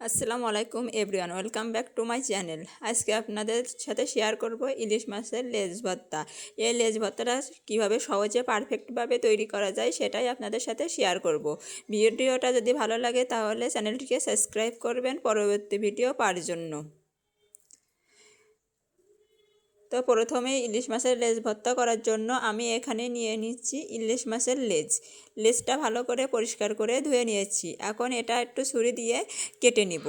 আসসালামু আলাইকুম everyone, welcome back to my channel. আজকে আপনাদের সাথে শেয়ার করব ইলিশ মাছের লেজ ভর্তা। এই লেজ ভর্তাটা কীভাবে সহজে পারফেক্টভাবে তৈরি করা যায় সেটাই আপনাদের সাথে শেয়ার করব। ভিডিওটা যদি ভালো লাগে তাহলে চ্যানেলটিকে সাবস্ক্রাইব করবেন। পরবর্তী ভিডিও পাওয়ার জন্য। তো প্রথমে ইলিশ মাছের লেজ ভর্তা করার জন্য আমি এখানে নিয়ে নিচ্ছি ইলিশ মাছের লেজ। লেজটা ভালো করে পরিষ্কার করে ধুয়ে নিয়েছি। এখন এটা একটু ছুরি দিয়ে কেটে নিব।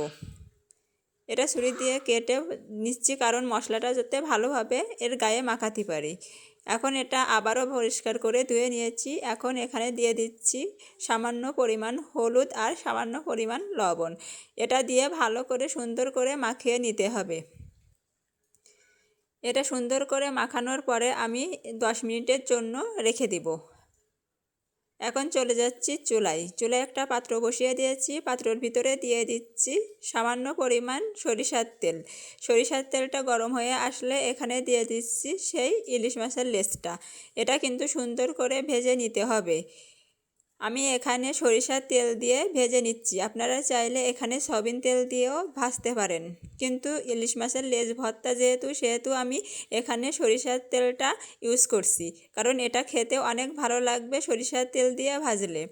এটা ছুরি দিয়ে কেটে নিচ্ছি কারণ মশলাটা যাতে ভালোভাবে এর গায়ে মাখাতে পারি। এখন এটা আবারও পরিষ্কার করে ধুয়ে নিয়েছি। এখন এখানে দিয়ে দিচ্ছি সামান্য পরিমাণ হলুদ আর সামান্য পরিমাণ লবণ। এটা দিয়ে ভালো করে সুন্দর করে মাখিয়ে নিতে হবে। এটা সুন্দর করে মাখানোর পরে আমি দশ মিনিটের জন্য রেখে দিব। এখন চলে যাচ্ছি চুলাই চুলায় একটা পাত্র বসিয়ে দিয়েছি। পাত্রর ভিতরে দিয়ে দিচ্ছি সামান্য পরিমাণ সরিষার তেল। সরিষার তেলটা গরম হয়ে আসলে এখানে দিয়ে দিচ্ছি সেই ইলিশ মাছের লেসটা। এটা কিন্তু সুন্দর করে ভেজে নিতে হবে। আমি এখানে সরিষার তেল দিয়ে ভেজে নিচ্ছি। আপনারা চাইলে এখানে সবিন তেল দিয়েও ভাজতে পারেন। কিন্তু ইলিশ মাছের লেজ ভর্তা যেহেতু, সেহেতু আমি এখানে সরিষার তেলটা ইউজ করছি। কারণ এটা খেতে অনেক ভালো লাগবে সরিষার তেল দিয়ে ভাজলে।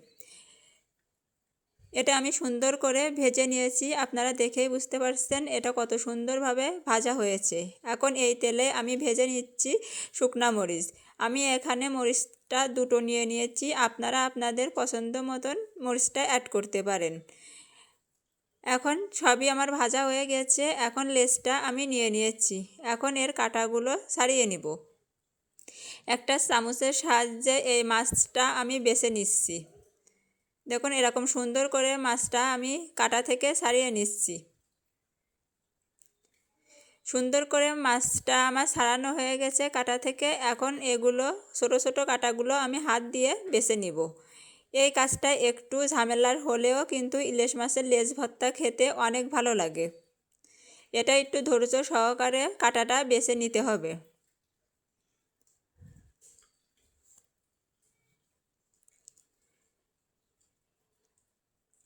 এটা আমি সুন্দর করে ভেজে নিয়েছি। আপনারা দেখেই বুঝতে পারছেন এটা কত সুন্দরভাবে ভাজা হয়েছে। এখন এই তেলে আমি ভেজে নিচ্ছি শুকনা মরিচ। আমি এখানে মরিচটা দুটো নিয়ে নিয়েছি। আপনারা আপনাদের পছন্দ মতন মরিচটা অ্যাড করতে পারেন। এখন সবই আমার ভাজা হয়ে গেছে। এখন লেসটা আমি নিয়ে নিয়েছি। এখন এর কাটাগুলো ছাড়িয়ে নিব। একটা চামচের সাহায্যে এই মাছটা আমি বেছে নিচ্ছি। দেখুন এরকম সুন্দর করে মাছটা আমি কাটা থেকে ছাড়িয়ে নিচ্ছি। সুন্দর করে মাছটা আমার সারানো হয়ে গেছে কাটা থেকে। এখন এগুলো, ছোটো ছোটো কাটাগুলো আমি হাত দিয়ে বেছে নিব। এই কাজটা একটু ঝামেলার হলেও কিন্তু ইলিশ মাছের লেজ ভর্তা খেতে অনেক ভালো লাগে। এটা একটু ধৈর্য সহকারে কাটাটা বেছে নিতে হবে।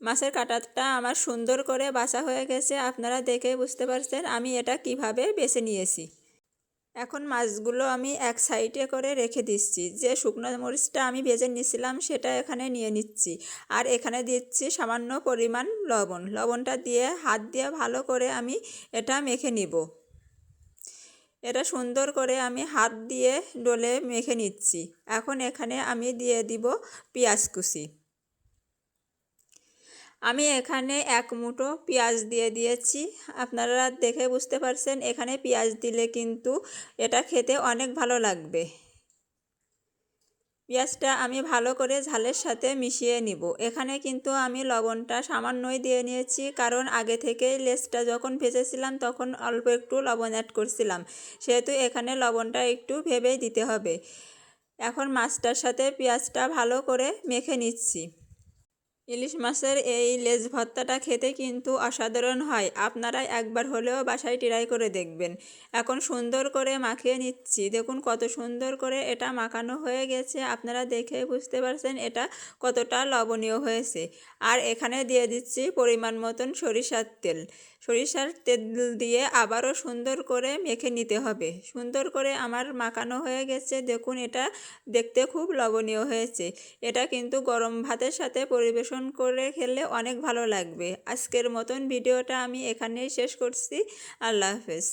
মাছের কাটাটা আমার সুন্দর করে বাছা হয়ে গেছে, আপনারা দেখে বুঝতে পারছেন আমি এটা কীভাবে বেছে নিয়েছি। এখন মাছগুলো আমি এক সাইডে করে রেখে দিচ্ছি, যে শুকনো মরিচটা আমি ভেজে নিয়েছিলাম সেটা এখানে নিয়ে নিচ্ছি। আর এখানে দিচ্ছি সামান্য পরিমাণ লবণ, লবণটা দিয়ে হাত দিয়ে ভালো করে আমি এটা মেখে নিব। এটা সুন্দর করে আমি হাত দিয়ে ডলে মেখে নিচ্ছি। এখন এখানে আমি দিয়ে দিব পেঁয়াজ কুচি। আমি এখানে এক মুঠো পেঁয়াজ দিয়ে দিয়েছি। আপনারা দেখে বুঝতে পারছেন, এখানে পেঁয়াজ দিলে কিন্তু এটা খেতে অনেক ভালো লাগবে। পেঁয়াজটা আমি ভালো করে ঝালের সাথে মিশিয়ে নিব। এখানে কিন্তু আমি লবণটা সামান্যই দিয়ে নিয়েছি, কারণ আগে থেকেই লেসটা যখন ভেজেছিলাম তখন অল্প একটু লবণ অ্যাড করছিলাম। সেহেতু এখানে লবণটা একটু ভেবেই দিতে হবে। এখন মাছটার সাথে পেঁয়াজটা ভালো করে মেখে নিচ্ছি। ইলিশ মাছের এই লেজ ভর্তাটা খেতে কিন্তু অসাধারণ হয়। আপনারা একবার হলেও বাসায় ট্রাই করে দেখবেন। এখন সুন্দর করে মাখিয়ে নিচ্ছি। দেখুন কত সুন্দর করে এটা মাখানো হয়ে গেছে। আপনারা দেখে বুঝতে পারছেন এটা কতটা লবণীয় হয়েছে। আর এখানে দিয়ে দিচ্ছি পরিমাণ মতন সরিষার তেল। সরিষার তেল দিয়ে আবারও সুন্দর করে মেখে নিতে হবে। সুন্দর করে আমার মাখানো হয়ে গেছে। দেখুন এটা দেখতে খুব লবণীয় হয়েছে। এটা কিন্তু গরম ভাতের সাথে পরিবেশন করে খেলে অনেক ভালো লাগবে। আজকের মতন ভিডিওটা আমি এখানেই শেষ করছি। আল্লাহ হাফেজ।